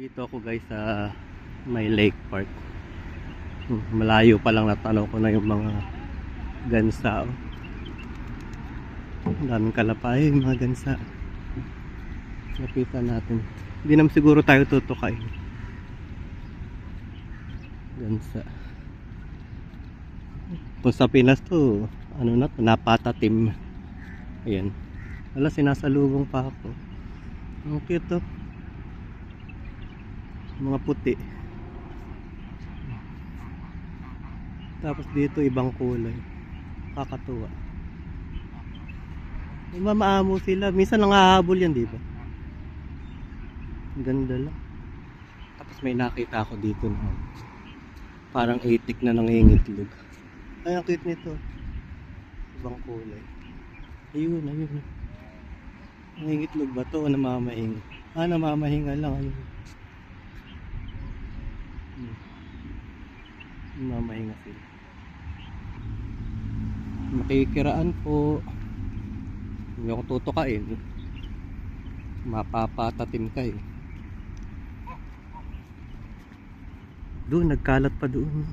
Dito ako guys sa may lake park. Malayo pa lang natanaw ko na yung mga gansa. Oh. Ang daming kalapay, mga gansa. Lapitan natin. Hindi naman siguro tayo tutukay. Gansa. Kung sa Pinas to, ano na to, napatatim. Ayan. Wala, sinasalubong pa ako. Ang cute to. Mga puti. Tapos dito ibang kulay. Kakatuwa. Mamaamo sila. Minsan nangahabol yan, di ba? Ang ganda lang. Tapos may nakita ako dito na parang itik na nangingitlog. Ay, ang cute nito. Ibang kulay. Ayun, ayun. Nangingitlog ba to o namamahinga? Ah, namamahinga lang. Ayun. Namamahinga sila. Makikiraan po. Hindi ako tutukain. Mapapatatim ka eh. Doon, nagkalat pa doon.